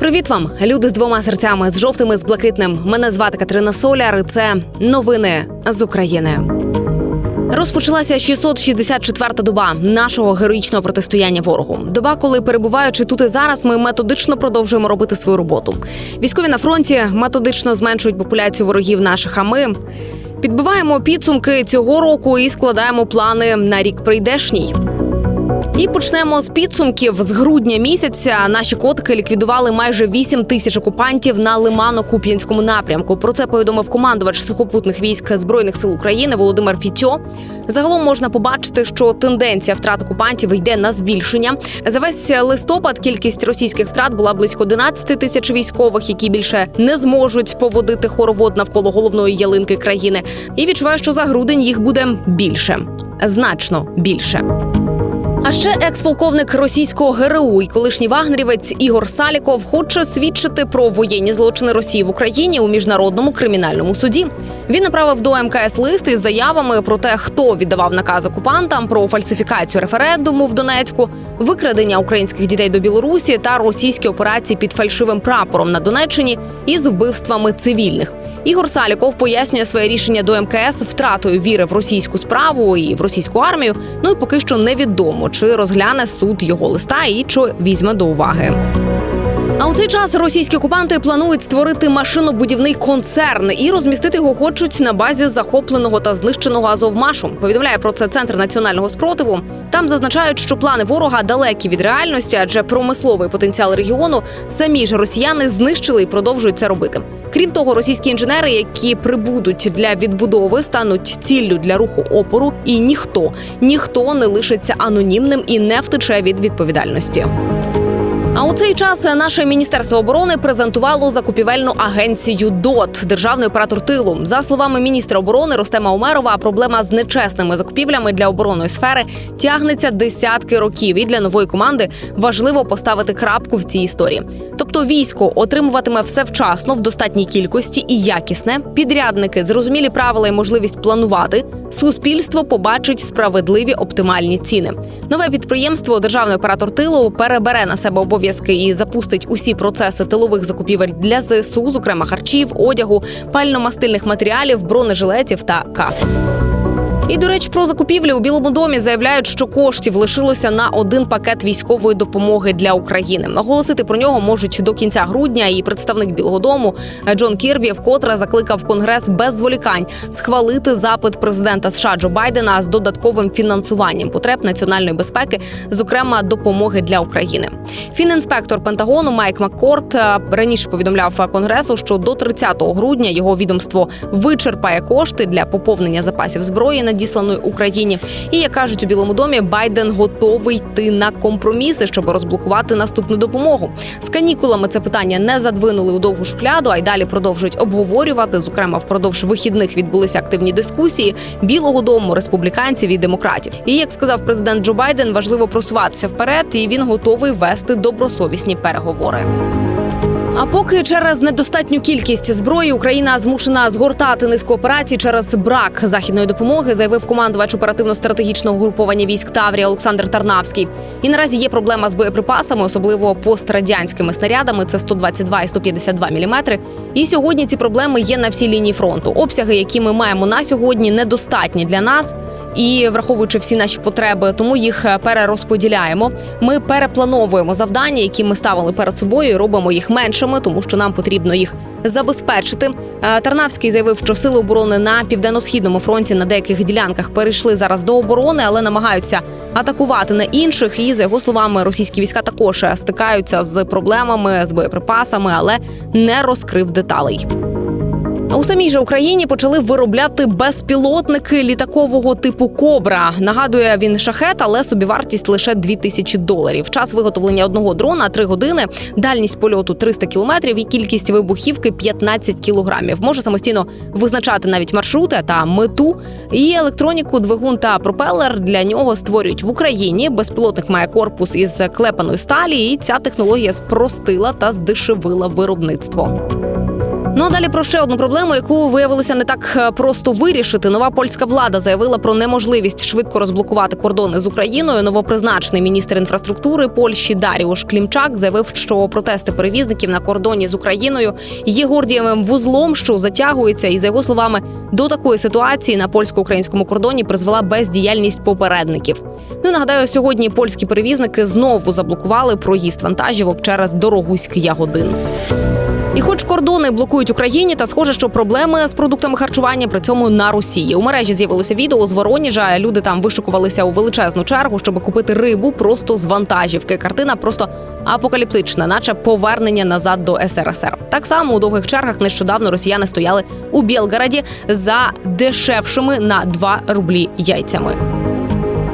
Привіт вам, люди з двома серцями, з жовтими, з блакитним. Мене звати Катерина Соляр. і Це новини з України. Розпочалася 664-та доба нашого героїчного протистояння ворогу. Доба, коли перебуваючи тут і зараз, ми методично продовжуємо робити свою роботу. Військові на фронті методично зменшують популяцію ворогів наших. А ми підбиваємо підсумки цього року і складаємо плани на рік прийдешній. І почнемо з підсумків. З грудня місяця наші котики ліквідували майже 8 тисяч окупантів на Лимано-Куп'янському напрямку. Про це повідомив командувач сухопутних військ збройних сил України Володимир Фітьо. Загалом можна побачити, що тенденція втрат окупантів йде на збільшення. За весь листопад кількість російських втрат була близько 11 тисяч військових, які більше не зможуть поводити хоровод навколо головної ялинки країни. І відчуваю, що за грудень їх буде більше, значно більше. А ще екс-полковник російського ГРУ і колишній вагнерівець Ігор Саліков хоче свідчити про воєнні злочини Росії в Україні у міжнародному кримінальному суді. Він направив до МКС лист із заявами про те, хто віддавав наказ окупантам про фальсифікацію референдуму в Донецьку, викрадення українських дітей до Білорусі та російські операції під фальшивим прапором на Донеччині із вбивствами цивільних. Ігор Саліков пояснює своє рішення до МКС втратою віри в російську справу і в російську армію. Ну і поки що невідомо, чи розгляне суд його листа і що візьме до уваги. Цей час російські окупанти планують створити машинобудівний концерн і розмістити його хочуть на базі захопленого та знищеного Азовмашу. Повідомляє про це центр національного спротиву. Там зазначають, що плани ворога далекі від реальності, адже промисловий потенціал регіону самі ж росіяни знищили і продовжують це робити. Крім того, російські інженери, які прибудуть для відбудови, стануть ціллю для руху опору, і ніхто ніхто не лишиться анонімним і не втече від відповідальності. А у цей час наше міністерство оборони презентувало закупівельну агенцію ДОТ державний оператор тилу. За словами міністра оборони Ростема Умерова, проблема з нечесними закупівлями для оборонної сфери тягнеться десятки років. І для нової команди важливо поставити крапку в цій історії. Тобто, військо отримуватиме все вчасно в достатній кількості і якісне. Підрядники зрозумілі правила і можливість планувати. Суспільство побачить справедливі оптимальні ціни. Нове підприємство Державний оператор тилу перебере на себе обов'язки і запустить усі процеси тилових закупівель для ЗСУ, зокрема харчів, одягу, пально-мастильних матеріалів, бронежилетів та касок. І до речі, про закупівлі у Білому домі заявляють, що коштів лишилося на один пакет військової допомоги для України. Наголосити про нього можуть до кінця грудня. І представник Білого Дому Джон Кірбі вкотре закликав Конгрес без зволікань схвалити запит президента США Джо Байдена з додатковим фінансуванням потреб національної безпеки, зокрема допомоги для України. Фінінспектор Пентагону Майк Маккорт е, раніше повідомляв Конгресу, що до 30 грудня його відомство вичерпає кошти для поповнення запасів зброї надісланої Україні. І як кажуть у Білому домі, Байден готовий йти на компроміси, щоб розблокувати наступну допомогу. З канікулами це питання не задвинули у довгу шухляду, а й далі продовжують обговорювати. Зокрема, впродовж вихідних відбулися активні дискусії Білого дому, республіканців і демократів. І як сказав президент Джо Байден, важливо просуватися вперед, і він готовий вести добросовісні переговори. А поки через недостатню кількість зброї Україна змушена згортати низку операцій через брак західної допомоги, заявив командувач оперативно-стратегічного груповання військ Таврія Олександр Тарнавський. І наразі є проблема з боєприпасами, особливо пострадянськими снарядами. Це 122 і 152 міліметри. І сьогодні ці проблеми є на всій лінії фронту. Обсяги, які ми маємо на сьогодні, недостатні для нас. І враховуючи всі наші потреби, тому їх перерозподіляємо. Ми переплановуємо завдання, які ми ставили перед собою, і робимо їх меншими, тому що нам потрібно їх забезпечити. Е, Тарнавський заявив, що сили оборони на південно-східному фронті на деяких ділянках перейшли зараз до оборони, але намагаються атакувати на інших. І за його словами, російські війська також стикаються з проблемами з боєприпасами, але не розкрив деталей. А у самій же Україні почали виробляти безпілотники літакового типу Кобра. Нагадує він шахет, але собівартість лише 2000 доларів. Час виготовлення одного дрона 3 години, дальність польоту 300 кілометрів і кількість вибухівки 15 кілограмів. Може самостійно визначати навіть маршрути та мету. І електроніку, двигун та пропелер для нього створюють в Україні. Безпілотник має корпус із клепаної сталі, і ця технологія спростила та здешевила виробництво. Ну а далі про ще одну проблему, яку виявилося не так е, просто вирішити. Нова польська влада заявила про неможливість швидко розблокувати кордони з Україною. Новопризначений міністр інфраструктури Польщі Даріуш Клімчак заявив, що протести перевізників на кордоні з Україною є гордієвим вузлом, що затягується, і за його словами, до такої ситуації на польсько-українському кордоні призвела бездіяльність попередників. Ну нагадаю, сьогодні польські перевізники знову заблокували проїзд вантажівок через Дорогуськ Ягодин. І хоч кордони блокують Україні, та схоже, що проблеми з продуктами харчування при цьому на Росії. У мережі з'явилося відео з Вороніжа. Люди там вишикувалися у величезну чергу, щоб купити рибу просто з вантажівки. Картина просто апокаліптична, наче повернення назад до СРСР. Так само у довгих чергах нещодавно росіяни стояли у Білгороді за дешевшими на 2 рублі яйцями.